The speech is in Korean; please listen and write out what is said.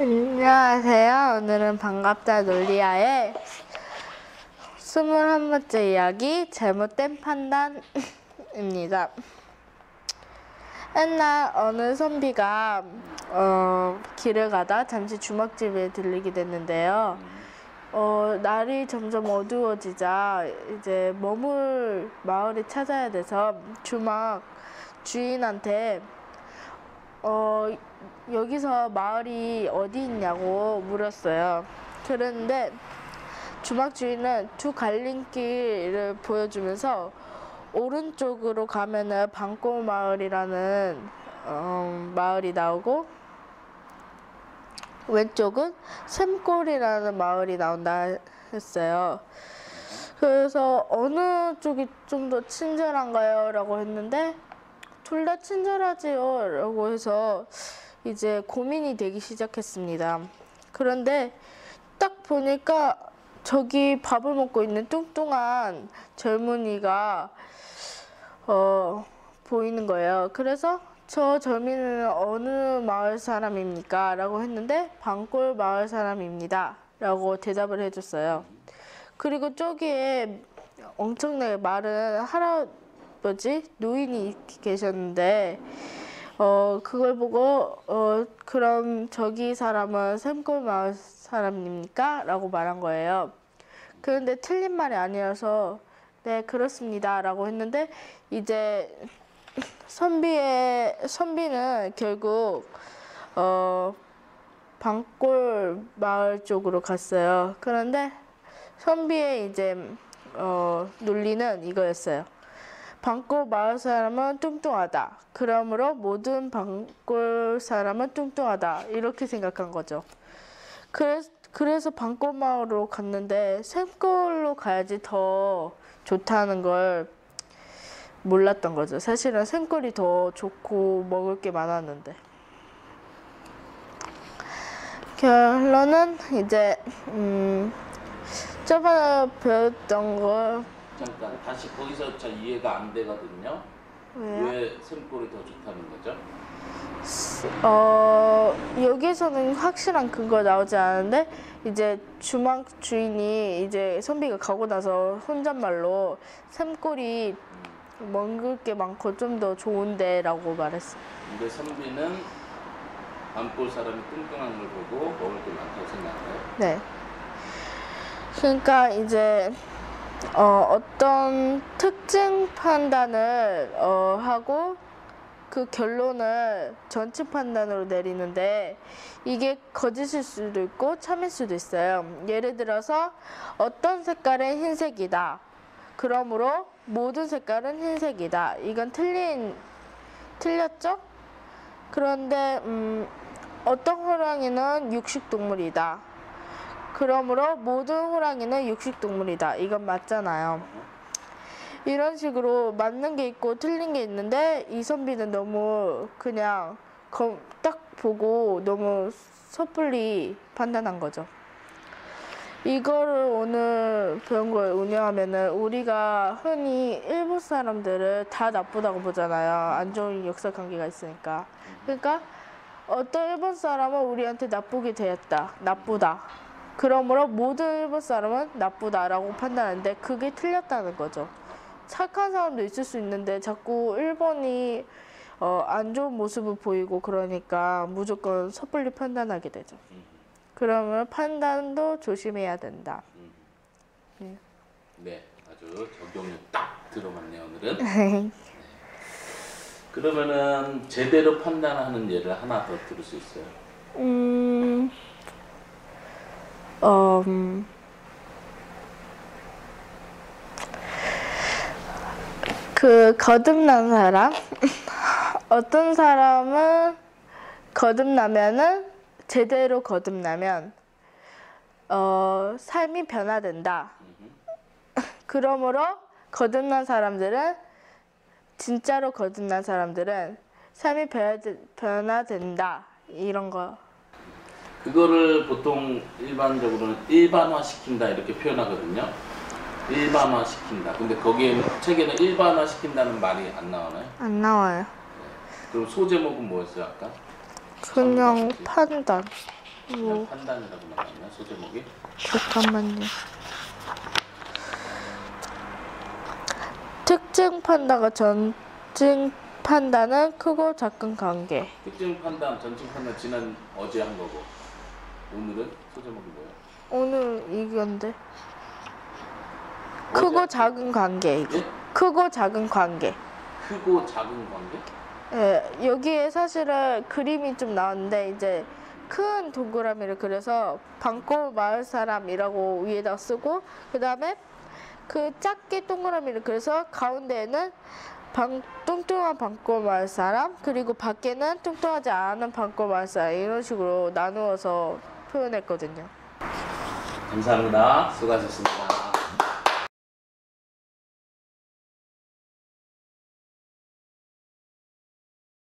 안녕하세요. 오늘은 반갑다 놀리아의 21번째 이야기 잘못된 판단입니다. 옛날 어느 선비가 어, 길을 가다 잠시 주막집에 들리게 됐는데요. 어, 날이 점점 어두워지자 이제 머물 마을을 찾아야 돼서 주막 주인한테 어, 여기서 마을이 어디 있냐고 물었어요. 그런데 주막 주인은 두 갈림길을 보여주면서 오른쪽으로 가면은 방골 마을이라는 어, 마을이 나오고 왼쪽은 샘골이라는 마을이 나온다 했어요. 그래서 어느 쪽이 좀 더 친절한가요? 라고 했는데 둘 다 친절하지요. 라고 해서 이제 고민이 되기 시작했습니다. 그런데 딱 보니까 저기 밥을 먹고 있는 뚱뚱한 젊은이가 어, 보이는 거예요. 그래서 저 젊은이는 어느 마을 사람입니까? 라고 했는데 방골 마을 사람입니다. 라고 대답을 해줬어요. 그리고 저기에 엄청나게 마른 할아 버지 노인이 계셨는데 어 그걸 보고 어 그럼 저기 사람은 샘골 마을 사람입니까? 라고 말한 거예요. 그런데 틀린 말이 아니어서 네 그렇습니다 라고 했는데 이제 선비의 선비는 결국 어 방골 마을 쪽으로 갔어요. 그런데 선비의 이제 어 논리는 이거였어요. 방골 마을 사람은 뚱뚱하다. 그러므로 모든 방골 사람은 뚱뚱하다. 이렇게 생각한 거죠. 그래서 그래서 방골 마을로 갔는데 샘골로 가야지 더 좋다는 걸 몰랐던 거죠. 사실은 샘골이 더 좋고 먹을 게 많았는데. 결론은 이제 음 저번에 배웠던 걸 잠깐 다시 거기서 잘 이해가 안 되거든요. 왜요? 왜 샘골이 더 좋다는 거죠? 어 여기서는 확실한 근거 나오지 않은데 이제 주막 주인이 이제 선비가 가고 나서 혼잣말로 샘골이 먹을 게 많고 좀 더 좋은데라고 말했어. 근데 선비는 안골 사람이 뚱뚱한 걸 보고 먹을 게 많다고 생각해요. 네. 그러니까 이제 어, 어떤 특징 판단을 어, 하고 그 결론을 전체 판단으로 내리는데 이게 거짓일 수도 있고 참일 수도 있어요. 예를 들어서 어떤 색깔은 흰색이다. 그러므로 모든 색깔은 흰색이다. 이건 틀린 틀렸죠? 그런데 음, 어떤 호랑이는 육식 동물이다. 그러므로 모든 호랑이는 육식 동물이다. 이건 맞잖아요. 이런 식으로 맞는 게 있고 틀린 게 있는데 이선비는 너무 그냥 검- 딱 보고 너무 섣불리 판단한 거죠. 이거를 오늘 배운 걸 운영하면은 우리가 흔히 일본 사람들을 다 나쁘다고 보잖아요. 안 좋은 역사 관계가 있으니까. 그러니까 어떤 일본 사람은 우리한테 나쁘게 대했다. 나쁘다. 그러므로 모든 일본 사람은 나쁘다라고 판단하는데 그게 틀렸다는 거죠. 착한 사람도 있을 수 있는데 자꾸 일본이 어, 안 좋은 모습을 보이고 그러니까 무조건 섣불리 판단하게 되죠. 그러면 판단도 조심해야 된다. 네, 아주 적용이 딱 들어맞네요 오늘은. 그러면은 제대로 판단하는 예를 하나 더 들을 수 있어요. 음, 어, 음, 그 거듭난 사람 어떤 사람은 거듭나면은 제대로 거듭나면 어, 삶이 변화된다. 그러므로 거듭난 사람들은 진짜로 거듭난 사람들은 삶이 변화된다 이런 거. 그거를 보통 일반적으로는 일반화 시킨다 이렇게 표현하거든요. 일반화 시킨다. 근데 거기에 책에는 일반화 시킨다는 말이 안 나오나요? 안 나와요. 그럼 소제목은 뭐였어요 아까? 그냥 판단. 그냥 판단이라고 나왔나 소제목이? 잠깐만요. 특징 판단과 전증 판단은 크고 작은 관계. 특징 판단, 전증 판단 지난 어제 한 거고 오늘은 소제목이 뭐예요? 오늘 이건데 크고 작은 관계 이거. 예? 크고 작은 관계. 크고 작은 관계? 예, 여기에 사실은 그림이 좀 나왔는데 이제 큰 동그라미를 그려서 방골 마을 사람이라고 위에다 쓰고 그 다음에 그 작게 동그라미를 그려서 가운데에는 방, 뚱뚱한 방골 마을 사람 그리고 밖에는 뚱뚱하지 않은 방골 마을 사람 이런 식으로 나누어서 표현했거든요. 감사합니다. 수고하셨습니다.